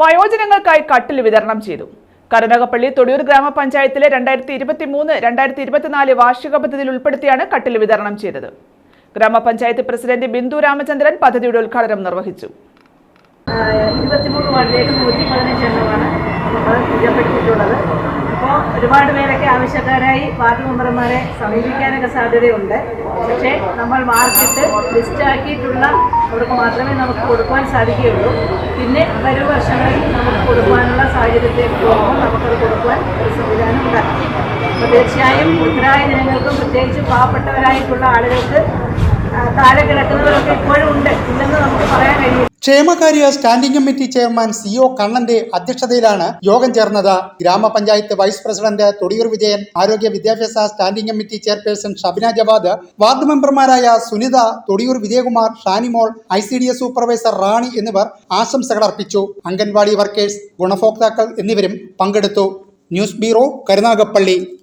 വയോജനങ്ങൾക്കായി കട്ടിൽ വിതരണം ചെയ്തു. കരുനാഗപ്പള്ളി തൊടിയൂർ ഗ്രാമപഞ്ചായത്തിലെ രണ്ടായിരത്തി ഇരുപത്തി മൂന്ന് രണ്ടായിരത്തി ഇരുപത്തിനാല് വാർഷിക പദ്ധതിയിൽ ഉൾപ്പെടുത്തിയാണ് കട്ടിൽ വിതരണം ചെയ്തത്. ഗ്രാമപഞ്ചായത്ത് പ്രസിഡന്റ് ബിന്ദു രാമചന്ദ്രൻ പദ്ധതിയുടെ ഉദ്ഘാടനം നിർവഹിച്ചു. ഇരുപത്തിമൂന്ന് വാർഡിലേക്ക് നൂറ്റി പതിനഞ്ച് എണ്ണമാണ് നമ്മൾ അപ്പോൾ ഒരുപാട് പേരൊക്കെ ആവശ്യക്കാരായി വാർഡ് മെമ്പർമാരെ സമീപിക്കാനൊക്കെ സാധ്യതയുണ്ട്. പക്ഷേ നമ്മൾ മാർക്കിട്ട് ലിസ്റ്റാക്കിയിട്ടുള്ള അവർക്ക് മാത്രമേ നമുക്ക് കൊടുക്കുവാൻ സാധിക്കുകയുള്ളൂ. പിന്നെ വരും വർഷങ്ങളിൽ നമുക്ക് കൊടുക്കുവാനുള്ള സാഹചര്യത്തിലേക്ക് പോകുമ്പോൾ നമുക്കത് കൊടുക്കുവാൻ ഒരു സംവിധാനം ഉണ്ടാക്കി. തീർച്ചയായും മുദ്രായ ജനങ്ങൾക്കും പ്രത്യേകിച്ച് പാവപ്പെട്ടവരായിട്ടുള്ള ആളുകൾക്ക് താഴെ കിടക്കുന്നവരൊക്കെ ഇപ്പോഴും ഉണ്ട്. ഇല്ലെന്ന് നമുക്ക് പറയാൻ കഴിയില്ല. ക്ഷേമകാര്യ standing committee chairman C O കണ്ണന്റെ അധ്യക്ഷതയിലാണ് യോഗം ചേർന്നത്. ഗ്രാമപഞ്ചായത്ത് വൈസ് പ്രസിഡന്റ് തൊടിയൂർ വിജയൻ ആരോഗ്യ വിദ്യാഭ്യാസ standing committee chairperson Shabina Jawad ward മെമ്പർമാരായ Sunitha Thodiyoor Vijayakumar Shanimol I C D S supervisor Rani എന്നിവർ ആശംസകൾ അർപ്പിച്ചു. അംഗൻവാടി വർക്കേഴ്സ് ഗുണഭോക്താക്കൾ എന്നിവരും പങ്കെടുത്തു. News bureau Karunagappally.